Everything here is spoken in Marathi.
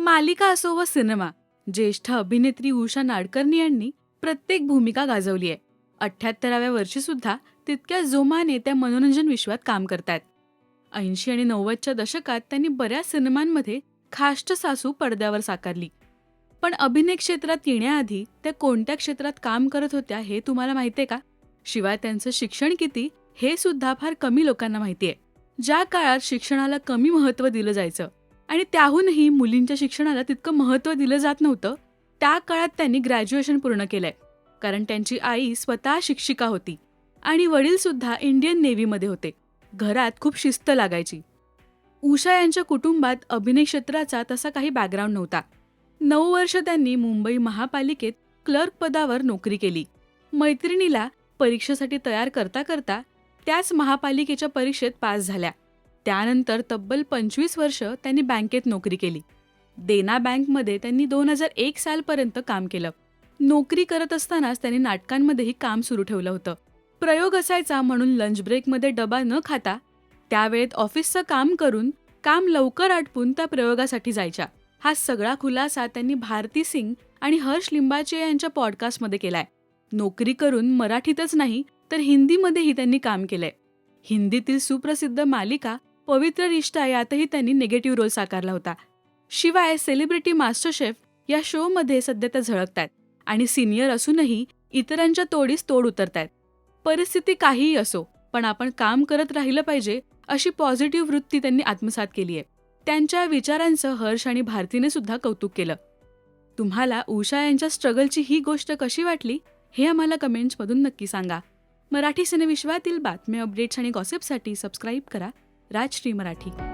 मालिका असो व सिनेमा ज्येष्ठ अभिनेत्री उषा नाडकर्णी यांनी प्रत्येक भूमिका गाजवली आहे. अठ्ठ्याहत्तराव्या वर्षी सुद्धा तितक्या जोमाने त्या मनोरंजन विश्वात काम करतायत. ऐंशी आणि नव्वदच्या दशकात त्यांनी बऱ्याच सिनेमांमध्ये खाष्ट सासू पडद्यावर साकारली. पण अभिनय क्षेत्रात येण्याआधी त्या कोणत्या क्षेत्रात काम करत होत्या हे तुम्हाला माहितीये का? शिवाय त्यांचं शिक्षण किती हे सुद्धा फार कमी लोकांना माहितीये. ज्या काळात शिक्षणाला कमी महत्त्व दिलं जायचं आणि त्याहूनही मुलींच्या शिक्षणाला तितकं महत्त्व दिलं जात नव्हतं त्या काळात त्यांनी ग्रॅज्युएशन पूर्ण केलंय. कारण त्यांची आई स्वतः शिक्षिका होती आणि वडीलसुद्धा इंडियन नेव्हीमध्ये होते. घरात खूप शिस्त लागायची. उषा यांच्या कुटुंबात अभिनय क्षेत्राचा तसा काही बॅकग्राऊंड नव्हता. नऊ वर्ष त्यांनी मुंबई महापालिकेत क्लर्क पदावर नोकरी केली. मैत्रिणीला परीक्षेसाठी तयार करता करता त्याच महापालिकेच्या परीक्षेत पास झाल्या. त्यानंतर तब्बल पंचवीस वर्ष त्यांनी बँकेत नोकरी केली. देना बँकमध्ये त्यांनी दोन हजार एक सालपर्यंत काम केलं. नोकरी करत असतानाच त्यांनी नाटकांमध्येही काम सुरू ठेवलं होतं. प्रयोग असायचा म्हणून लंच ब्रेकमध्ये डबा न खाता त्यावेळेत ऑफिसचं काम करून काम लवकर आटपून त्या प्रयोगासाठी जायच्या. हा सगळा खुलासा त्यांनी भारती सिंग आणि हर्ष लिंबाचे यांच्या पॉडकास्टमध्ये केलाय. नोकरी करून मराठीतच नाही तर हिंदीमध्येही त्यांनी काम केलंय. हिंदीतील सुप्रसिद्ध मालिका पवित्र रिश्ता यातही त्यांनी निगेटिव्ह रोल साकारला होता. शिवाय सेलिब्रिटी मास्टर शेफ या शोमध्ये सध्या त्या झळकतायत आणि सिनियर असूनही इतरांच्या तोडीस तोड उतरतायत. परिस्थिती काहीही असो पण आपण काम करत राहिलं पाहिजे अशी पॉझिटिव्ह वृत्ती त्यांनी आत्मसात केली आहे. त्यांच्या विचारांचं हर्ष आणि भारतीने सुद्धा कौतुक केलं. तुम्हाला उषा यांच्या स्ट्रगलची ही गोष्ट कशी वाटली हे आम्हाला कमेंट्समधून नक्की सांगा. मराठी सिनेविश्वातील बातम्या अपडेट्स आणि गॉसिपसाठी सबस्क्राईब करा. राजश्री मराठी.